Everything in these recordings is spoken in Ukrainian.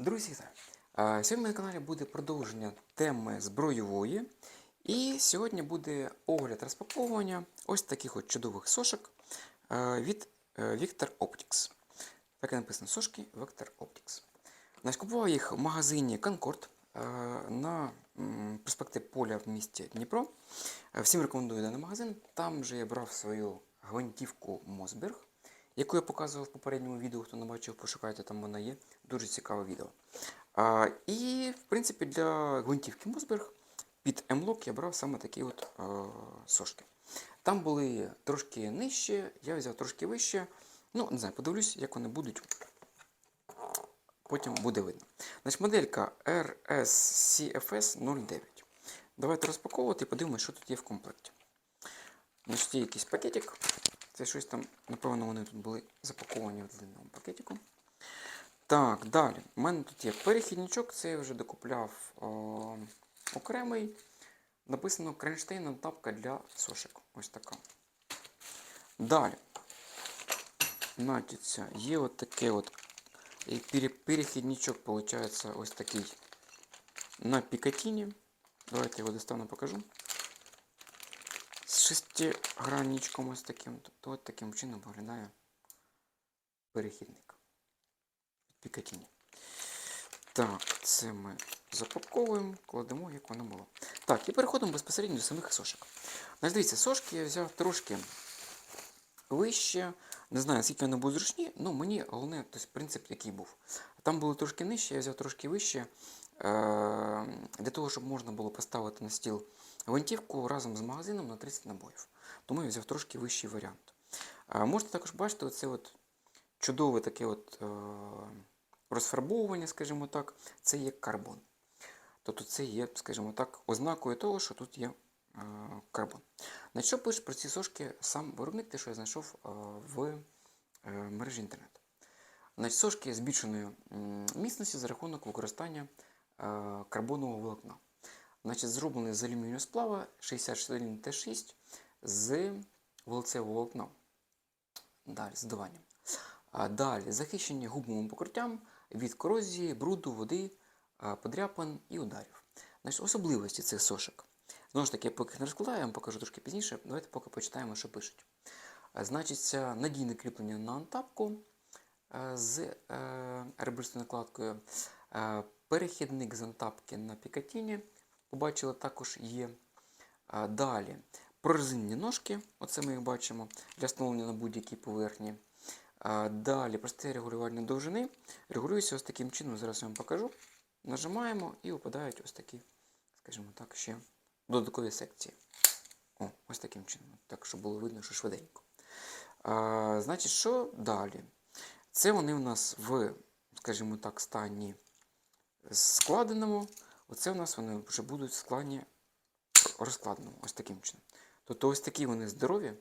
Друзі, Сьогодні на каналі буде продовження теми збройової. І сьогодні буде огляд розпаковування ось таких от чудових сошок від е, Victor Optics. Так і написано сошки Victor Optics. Значить, купував їх в магазині Concord на проспекті Поля в місті Дніпро. Всім рекомендую даний магазин. Там же я брав свою гвинтівку Мосберг, яку я показував в попередньому відео. Хто не бачив, пошукайте, там вона є. Дуже цікаве відео. А, і, в принципі, для гвинтівки Мосберг під M-Lock я брав саме такі от а, сошки. Там були трошки нижче, я взяв трошки вище. Ну, не знаю, подивлюсь, як вони будуть. Потім буде видно. Значить, моделька RSCFS 09. Давайте розпаковувати і подивимося, що тут є в комплекті. Значить, є якийсь пакетик. Це щось там, напевно, вони тут були запаковані в длинному пакетику. Так, далі. У мене тут є перехідничок, це я вже докупляв о, окремий. Написано кронштейн тапка для сошок. Ось така. Далі. Значиться, є от таке от перехідничок, виходить, ось такий на пікатіні. Давайте його достану, покажу. З шестигранничком ось таким. Тобто от таким чином виглядає перехідник. Пікатіні. Так, це ми запаковуємо, кладемо, як воно було. Так, і переходимо безпосередньо до самих сошок. Значить, дивіться, сошки я взяв трошки вище. Не знаю, скільки вони будуть зручні, ну мені головне, тобто, принцип який був. Там було трошки нижче, я взяв трошки вище, е- для того, щоб можна було поставити на стіл гвинтівку разом з магазином на 30 набоїв. Тому я взяв трошки вищий варіант. Можете також бачити оце от чудове таке от, е- розфарбовування, скажімо так, це є карбон. Тобто це є, скажімо так, ознакою того, що тут є е, карбон. На що пише про ці сошки сам виробник, те, що я знайшов е, в мережі інтернету. Значить, сошки збільшеної міцності за рахунок використання карбонового волокна. Значить, зроблений з алюмінієвого сплава 64 Т6 з волоцевого волокна. Далі, з дуванням. Далі захищені губовим покриттям від корозії, бруду, води, подряпин і ударів. Значить, особливості цих сошок. Знову ж таки, я поки не розкладаю, я вам покажу трошки пізніше. Давайте поки почитаємо, що пишуть. А, Значиться, надійне кріплення на антапку з е, ребристою накладкою. Перехідник з антапки на пікатіні. Побачили, також є. Далі прорезинні ножки, оце ми їх бачимо, для встановлення на будь-якій поверхні. Далі просте регулювання довжини. Регулюється ось таким чином, зараз я вам покажу. Нажимаємо і випадають ось такі, скажімо так, ще додаткові секції. О, ось таким чином. Так, щоб було видно, що швиденько. А, значить, що далі? Це вони у нас в, скажімо так, стані складеному. Оце у нас вони вже будуть в складі. Ось таким чином. Тобто ось такі вони здорові,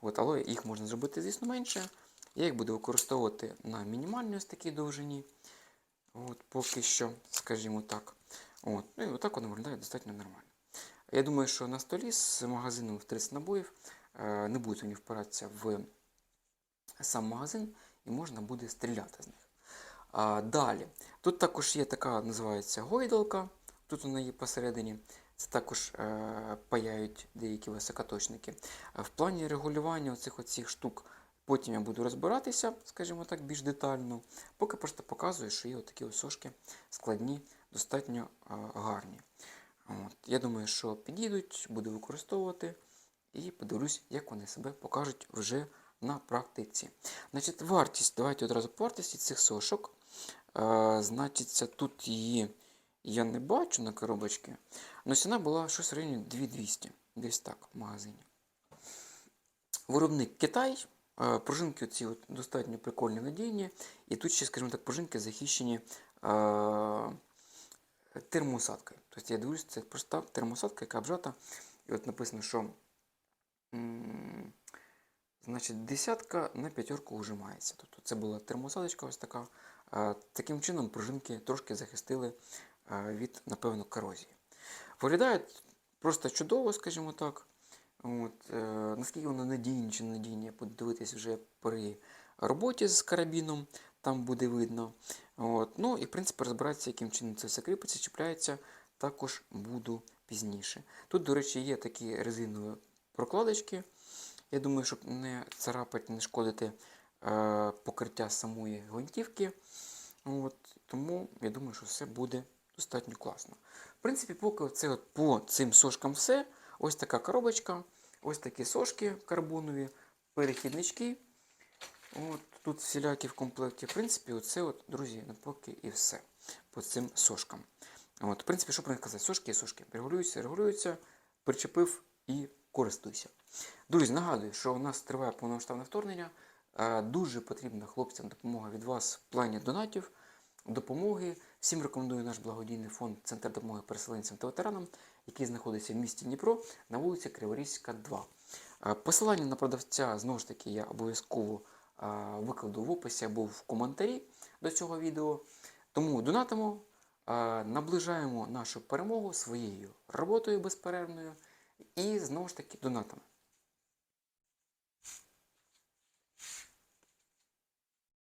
от, але їх можна зробити, звісно, менше. Я їх буду використовувати на мінімальній ось такій довжині. От, поки що, скажімо так. От, ну і отак воно виглядає достатньо нормально. Я думаю, що на столі з магазином в 30 набоїв е, не будуть вони впиратися в сам магазин і можна буде стріляти з них. А, далі. Тут також є така, називається гойдалка. Тут вона є посередині. Це також е, паяють деякі високоточники. В плані регулювання оцих оцих штук потім я буду розбиратися, скажімо так, більш детально. Поки просто показую, що є отакі ось сошки складні, достатньо е, гарні. От. Я думаю, що підійдуть, буду використовувати і подивлюсь, як вони себе покажуть вже на практиці. Значить, вартість, давайте одразу по вартості цих сошок. Е, значиться, тут її я не бачу на коробочці, але ціна була щось в районі 2200, десь так в магазині. Виробник Китай. Е, Пружинки ці достатньо прикольні надійні. І тут ще, скажімо так, пружинки захищені е, термоусадкою. Тобто я дивлюсь, це проста термоусадка, яка обжата. І от написано, що м, значить, десятка на п'ятерку ужимається. Тобто це була термоусадочка ось така. Е, Таким чином пружинки трошки захистили від, напевно, корозії. Виглядають просто чудово, скажімо так. От, е, наскільки воно надійні чи не надійні, я буду дивитись вже при роботі з карабіном, там буде видно. От. Ну і в принципі розбиратися, яким чином це все кріпиться, чіпляється, також буду пізніше. Тут, до речі, є такі резинові прокладочки. Я думаю, щоб не царапати, не шкодити е, покриття самої гвинтівки. От, тому я думаю, що все буде достатньо класно. В принципі, поки це от по цим сошкам все. Ось така коробочка, ось такі сошки карбонові, перехіднички. От, тут всілякі в комплекті. В принципі, оце, от, друзі, на поки і все по цим сошкам. От, в принципі, що про них казати? Сошки є сошки. Регулюються, регулюються, причепив і користуйся. Друзі, нагадую, що у нас триває повномасштабне вторгнення. Е, Дуже потрібна хлопцям допомога від вас в плані донатів, допомоги. Всім рекомендую наш благодійний фонд Центр допомоги переселенцям та ветеранам, який знаходиться в місті Дніпро на вулиці Криворізька, 2. Е, Посилання на продавця знову ж таки я обов'язково викладу в описі або в коментарі до цього відео. Тому донатимо, наближаємо нашу перемогу своєю роботою безперервною і знову ж таки донатами.